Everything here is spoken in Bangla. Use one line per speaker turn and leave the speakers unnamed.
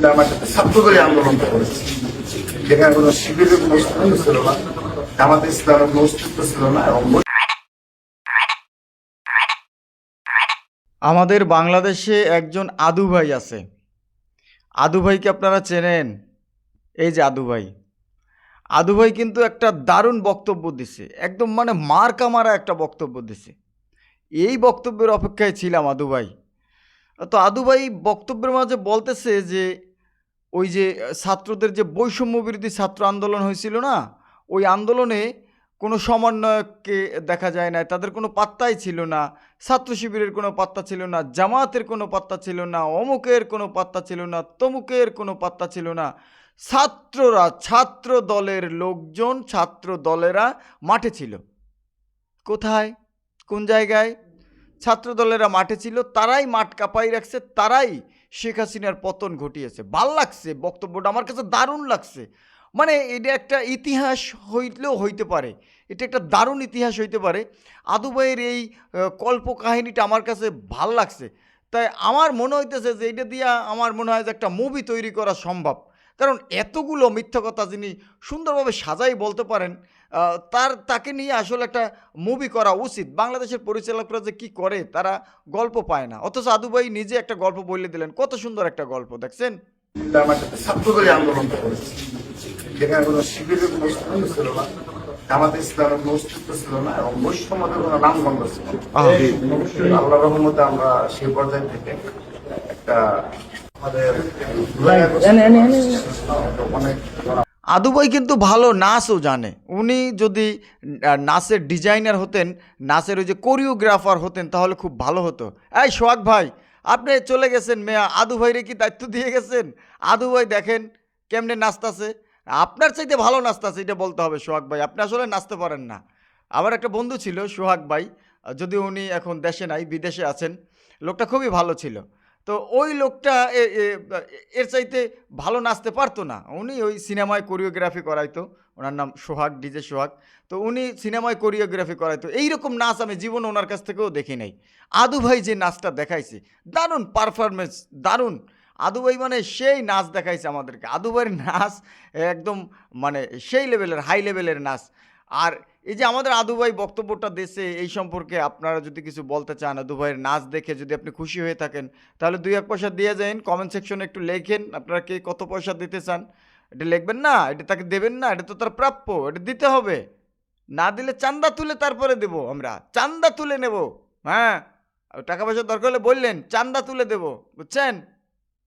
কুমিল্লা মাটিতে ছাত্রদলীয় আন্দোলন করেছে। যেখানে কোনো শিবিরের কোনো অস্তিত্ব ছিল না, জামাতে ইসলামের কোনো অস্তিত্ব ছিল না এবং
আমাদের বাংলাদেশে একজন আদু ভাই আছে। আদু ভাইকে আপনারা চেনেন? এই যে আদু ভাই। আদু ভাই কিন্তু একটা দারুণ বক্তব্য দিছে। একদম মানে মার্কা মারা একটা বক্তব্য দিছে। এই বক্তব্যের অপেক্ষায় ছিলাম আদু ভাই। তো আদু ভাই বক্তব্যের মাঝে বলতেছে যে ওই যে ছাত্রদের যে বৈষম্য বিরোধী ছাত্র আন্দোলন হয়েছিল না, ওই আন্দোলনে কোনো সমন্বয়ককে দেখা যায় না, তাদের কোনো পাত্তাই ছিল না, ছাত্র শিবিরের কোনো পাত্তা ছিল না জামাতের কোনো পাত্তা ছিল না, অমুকের কোনো পাত্তা ছিল না, তমুকের কোনো পাত্তা ছিল না। ছাত্ররা, ছাত্র দলের লোকজন, ছাত্র দলেরা মাঠে ছিল। কোথায়? কোন জায়গায়? ছাত্র দলেরা মাঠে ছিল তারাই মাঠ কাঁপাই রাখছে তারাই শেখ হাসিনার পতন ঘটিয়েছে। ভালো লাগছে বক্তব্যটা আমার কাছে দারুণ লাগছে। মানে এটা একটা ইতিহাস হইলেও হইতে পারে এটা একটা দারুণ ইতিহাস হইতে পারে। আদু ভাইয়ের এই আহ, কল্প কাহিনীটা আমার কাছে ভালো লাগছে। তাই আমার মনে হইতেছে যে এটা দিয়া আমার মনে হয় যে একটা মুভি তৈরি করা সম্ভব। কারণ এতগুলো মিথ্যা কথা যিনি সুন্দরভাবে সাজাই বলতে পারেন আহ, তার তাকে নিয়ে আসলে একটা মুভি করা উচিত। বাংলাদেশের পরিচালকরা যে কি করে তারা গল্প পায় না। অথচ আদু ভাই নিজে একটা গল্প বলে দিলেন। কত সুন্দর একটা গল্প দেখছেন?
যেখানে কোনো শিবিরের কোনো ছিল না জামাতে ইসলামের কোনো অস্তিত্ব ছিল না এবং বৈষম্যদের কোনো নামগন্ধ ছিল আল্লাহ রহমতে আমরা সেই পর্যায় থেকে একটা আমাদের অনেক
আদু ভাই কিন্তু ভালো নাচও জানে। উনি যদি নাচের ডিজাইনার হতেন নাচের ওই যে কোরিওগ্রাফার হতেন তাহলে খুব ভালো হতো। এই সোহাগ ভাই আপনি চলে গেছেন মেয়া আদু ভাইরে কি দায়িত্ব দিয়ে গেছেন? আদু ভাই দেখেন কেমনে নাচতাছে। আপনার চাইতে ভালো নাচতাছে এটা বলতে হবে সোহাগ ভাই আপনি আসলে নাচতে পারেন না। আমার একটা বন্ধু ছিল সোহাগ ভাই যদি উনি এখন দেশে নাই বিদেশে আছেন লোকটা খুবই ভালো ছিল। তো ওই লোকটা এর চাইতে ভালো নাচতে পারতো না। উনি ওই সিনেমায় কোরিওগ্রাফি করাইতো। ওনার নাম সোহাগ, ডিজে সোহাগ। তো উনি সিনেমায় কোরিওগ্রাফি করাইতো। এইরকম নাচ আমি জীবনে ওনার কাছ থেকেও দেখি নাই। আদু ভাই যে নাচটা দেখাইছে, দারুণ পারফরমেন্স দারুণ। আদু ভাই মানে সেই নাচ দেখাইছে আমাদেরকে। আদু ভাইয়ের নাচ একদম মানে সেই লেভেলের হাই লেভেলের নাচ। আর এই যে আমাদের আদু ভাই বক্তব্যটা দেশে এই সম্পর্কে আপনারা যদি কিছু বলতে চান, আদু ভাইয়ের নাচ দেখে যদি আপনি খুশি হয়ে থাকেন, তাহলে দুই এক পয়সা দিয়ে যান কমেন্ট সেকশনে একটু লেখেন আপনারা কে কত পয়সা দিতে চান। এটা লিখবেন না, এটা তাকে দেবেন না, এটা তো তার প্রাপ্য, এটা দিতে হবে। না দিলে চান্দা তুলে তারপরে দেব আমরা, চান্দা তুলে নেব হ্যাঁ? টাকা পয়সা দরকার হলে বললেন, চান্দা তুলে দেব, বুঝছেন?